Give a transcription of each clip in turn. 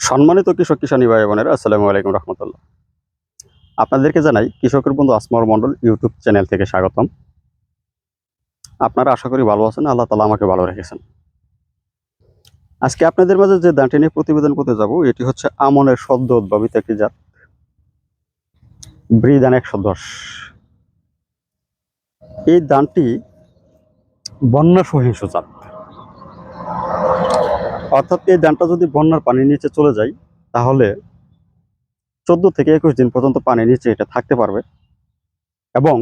সম্মানিত কৃষক কিষানী ভাই বোনের, আসসালামু আলাইকুম রহমতুল্লাহ। আপনাদেরকে জানাই, কৃষকের বন্ধু আসমার মণ্ডল ইউটিউব চ্যানেল থেকে স্বাগতম। আপনারা আশা করি ভালো আছেন, আল্লাহ তালা আমাকে ভালো রেখেছেন। আজকে আপনাদের মাঝে যে দাঁটি নিয়ে প্রতিবেদন করতে যাব, এটি হচ্ছে আমনের সদ্য উদ্ভাবিত একটি জাত, ব্রিদান একশো দশ। এই দানটি বন্যা সহিংস জাত। অর্থাৎ এই ধানটা যদি বন্যার পানির নিচে চলে যায়, তাহলে চোদ্দ থেকে একুশ দিন পর্যন্ত পানির নিচে এটা থাকতে পারবে। এবং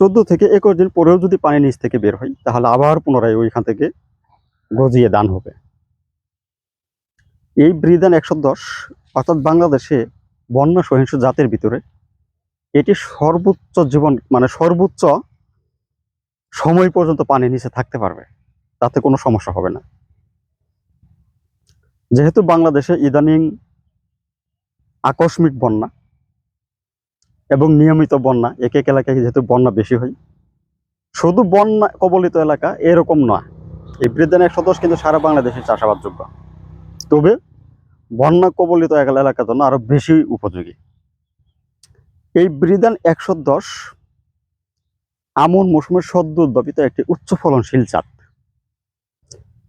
চোদ্দ থেকে একুশ দিন পরেও যদি পানি নিচ থেকে বের হয়, তাহলে আবার পুনরায় ওইখান থেকে গজিয়ে দান হবে। এই ব্রিদান একশো দশ, অর্থাৎ বাংলাদেশে বন্যা সহিংস জাতের ভিতরে এটি সর্বোচ্চ জীবন মানে সর্বোচ্চ সময় পর্যন্ত পানির নিচে থাকতে পারবে। তাতে কোনো সমস্যা হবে না। যেহেতু বাংলাদেশে ইদানিং আকস্মিক বন্যা এবং নিয়মিত বন্যা এক এক এলাকায় যেহেতু বন্যা বেশি হয়, শুধু বন্যা কবলিত এলাকা এরকম নয় এই বৃদ্ধান একশো দশ কিন্তু সারা বাংলাদেশে চাষাবাদযোগ্য। তবে বন্যা কবলিত এলাকার জন্য আরও বেশি উপযোগী। এই বৃদান একশো দশ আমন মৌসুমের সদ্য উদ্ভাবিত একটি উচ্চ ফলনশীল জাত।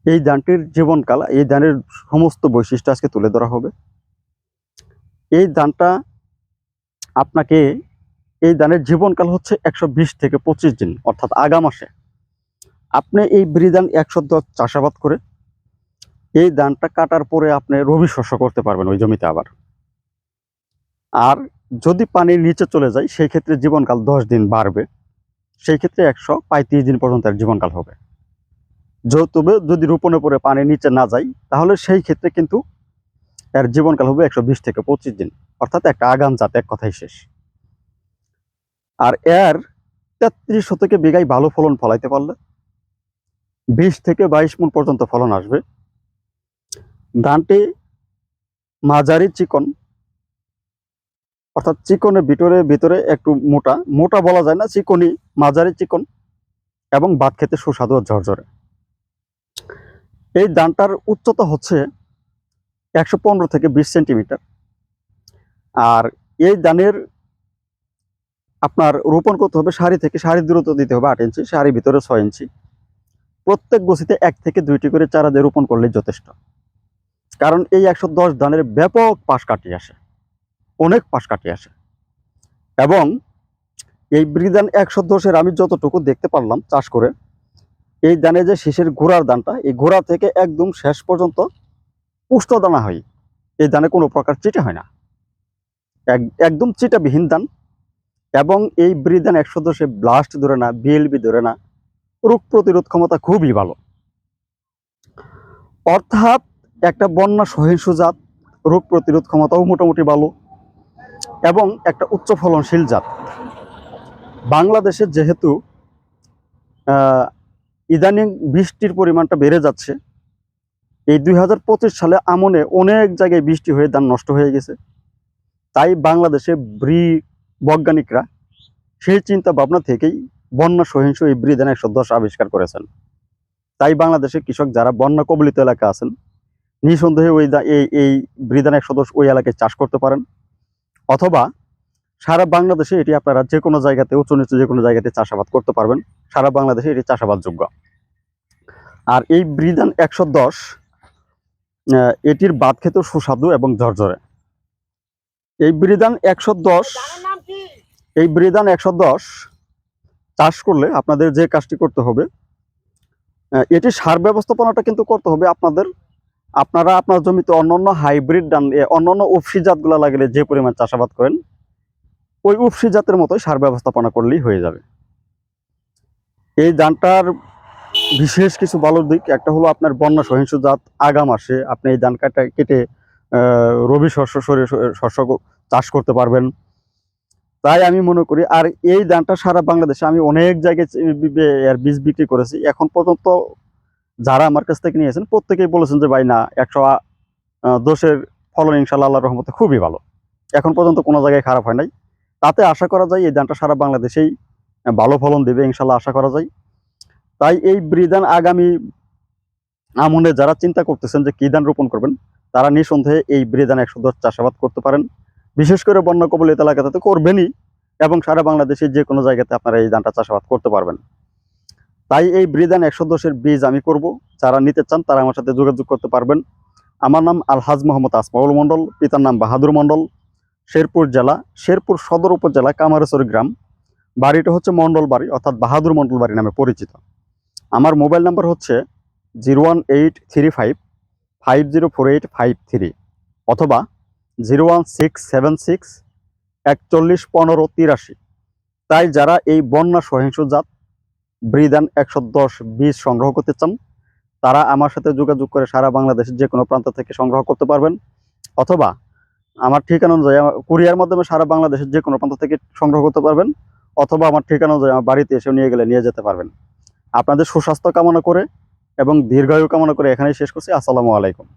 এই ধানটির জীবনকাল, এই ধানের সমস্ত বৈশিষ্ট্য আজকে তুলে ধরা হবে। এই ধানটা আপনাকে, এই ধানের জীবনকাল হচ্ছে একশো বিশ থেকে পঁচিশ দিন, অর্থাৎ আগা মাসে। আপনি এই ব্রিদান একশো দশ চাষাবাদ করে এই ধানটা কাটার পরে আপনি রবি শস্য করতে পারবেন ওই জমিতে আবার। আর যদি পানির নিচে চলে যায়, সেই ক্ষেত্রে জীবনকাল দশ দিন বাড়বে। সেই ক্ষেত্রে একশো পঁয়ত্রিশ দিন পর্যন্ত জীবনকাল হবে। তবে যদি রোপণে পরে পানির নিচে না যায়, তাহলে সেই ক্ষেত্রে কিন্তু এর জীবনকাল হবে একশো বিশ থেকে পঁচিশ দিন। অর্থাৎ একটা আগাম জাত, এক কথাই শেষ। আর এর তেত্রিশ শতকে বিঘায় ভালো ফলন ফলাইতে পারলে বিশ থেকে বাইশ মন পর্যন্ত ফলন আসবে। ধানটি মাঝারি চিকন, অর্থাৎ চিকনের ভিতরে ভিতরে একটু মোটা। মোটা বলা যায় না চিকনি মাঝারি চিকন এবং ভাত খেতে সুস্বাদু ঝরঝরে। এই ধানটার উচ্চতা হচ্ছে একশো পনেরো থেকে বিশ সেন্টিমিটার। আর এই ধানের আপনার রোপণ করতে হবে সারি থেকে সারি দূরত্ব দিতে হবে আট ইঞ্চি, সারির ভিতরে ছয় ইঞ্চি। প্রত্যেক গছিতে এক থেকে দুইটি করে চারা দিয়ে রোপণ করলেই যথেষ্ট। কারণ এই একশো দশ ধানের ব্যাপক পাশ কাটিয়ে আসে, অনেক পাশ কাটিয়ে আসে। এবং এই বৃদান একশো দশের আমি যতটুকু দেখতে পারলাম চাষ করে এই দানে যে শীষের গোড়ার দানটা, এই গোড়া থেকে একদম শেষ পর্যন্ত পুষ্ট দানা হয়। এই দানে কোনো প্রকার চিটে হয় না। এক- একদম চিটাবিহীন দান। এবং এই বৃদান একশো দশে ব্লাস্ট ধরে না বিএলবি ধরে না, রোগ প্রতিরোধ ক্ষমতা খুবই ভালো। অর্থাৎ একটা বন্যা সহিংস জাত, রোগ প্রতিরোধ ক্ষমতাও মোটামুটি ভালো এবং একটা উচ্চ ফলনশীল জাত। বাংলাদেশে যেহেতু ইদানিং বৃষ্টির পরিমাণটা বেড়ে যাচ্ছে। এই দুই হাজার পঁচিশ সালে আমনে অনেক জায়গায় বৃষ্টি হয়ে ধান নষ্ট হয়ে গেছে। তাই বাংলাদেশে ব্রি বৈজ্ঞানিকরা সেই চিন্তা ভাবনা থেকেই বন্যা সহিংস এই ব্রি ধান একশো দশ আবিষ্কার করেছেন। তাই বাংলাদেশের কৃষক যারা বন্যা কবলিত এলাকা আছেন, নিঃসন্দেহে ওই এই এই ব্রিদান একশো দশ ওই এলাকায় চাষ করতে পারেন। অথবা সারা বাংলাদেশে এটি আপনারা যে কোনো জায়গাতে উঁচু নিচু যে কোনো জায়গাতে চাষাবাদ করতে পারবেন। সারা বাংলাদেশে এটি চাষাবাদযোগ্য। আর এই ব্রিদান একশো দশ এটির বাদ খেতেও সুস্বাদু এবং ঝরঝরে। এই ব্রিদান একশো দশ, এই ব্রিদান একশো দশ চাষ করলে আপনাদের যে কাজটি করতে হবে এটি সার ব্যবস্থাপনাটা কিন্তু করতে হবে আপনাদের, আপনারা আপনার জমিতে অন্যান্য হাইব্রিড ডান অন্যান্য উপসি জাতগুলো লাগলে যে পরিমাণ চাষাবাদ করেন ওই উপসি জাতের মতোই সার ব্যবস্থাপনা করলেই হয়ে যাবে। এই ধানটার বিশেষ কিছু ভালো দিক, একটা হলো আপনার বন্যা সহিংস জাত, আগাম আসে, আপনি এই ধান কাটা কেটে রবি শস্য শস্য চাষ করতে পারবেন। তাই আমি মনে করি, আর এই ধানটা সারা বাংলাদেশে আমি অনেক জায়গায় বীজ বিক্রি করেছি। এখন পর্যন্ত যারা আমার কাছ থেকে নিয়েছেন, প্রত্যেকেই বলেছেন যে, ভাই না, একশো দশের ফলন ইনশাল্লাহ আল্লাহর রহমতে খুবই ভালো। এখন পর্যন্ত কোনো জায়গায় খারাপ হয় নাই। তাতে আশা করা যায় এই ধানটা সারা বাংলাদেশেই ভালো ফলন দেবে, ইনশাল্লাহ আশা করা যায়। তাই এই ব্রিদান আগামী আমনে যারা চিন্তা করতেছেন যে কি ধান রোপণ করবেন, তারা নিঃসন্দেহে এই ব্রিধান একশো দশ চাষাবাদ করতে পারেন। বিশেষ করে বন্যা কবলিত এলাকাতে তো করবেনই এবং সারা বাংলাদেশে যে কোনো জায়গাতে আপনারা এই ধানটা চাষাবাদ করতে পারবেন। তাই এই ব্রিধান একশো দশের বীজ আমি করব। যারা নিতে চান তারা আমার সাথে যোগাযোগ করতে পারবেন। আমার নাম আলহাজ মোহাম্মদ আসমাউল মণ্ডল, পিতার নাম বাহাদুর মণ্ডল। শেরপুর জেলা, শেরপুর সদর উপজেলা কামারেশ্বর গ্রাম। বাড়িটা হচ্ছে মণ্ডল বাড়ি, অর্থাৎ বাহাদুর মণ্ডল বাড়ি নামে পরিচিত। আমার মোবাইল নাম্বার হচ্ছে zero one eight three five five zero four eight, five three অথবা zero one six seven six, একচল্লিশ পনেরো তিরাশি। তাই যারা এই বন্যা সহিংস জাত ব্রিদান একশো দশ বীজ সংগ্রহ করতে চান, তারা আমার সাথে যোগাযোগ করে সারা বাংলাদেশের যে কোনো প্রান্ত থেকে সংগ্রহ করতে পারবেন। অথবা আমার ঠিকানা অনুযায়ী কুরিয়ার মাধ্যমে সারা বাংলাদেশের যে কোনো প্রান্ত থেকে সংগ্রহ করতে পারবেন, অথবা আমার ঠিকানা অনুযায়ী আমার বাড়িতে এসে নিয়ে গেলে নিয়ে যেতে পারবেন। আপনাদের সুস্বাস্থ্য কামনা করে এবং দীর্ঘায়ু কামনা করে এখানেই শেষ করছি। আসসালামু আলাইকুম।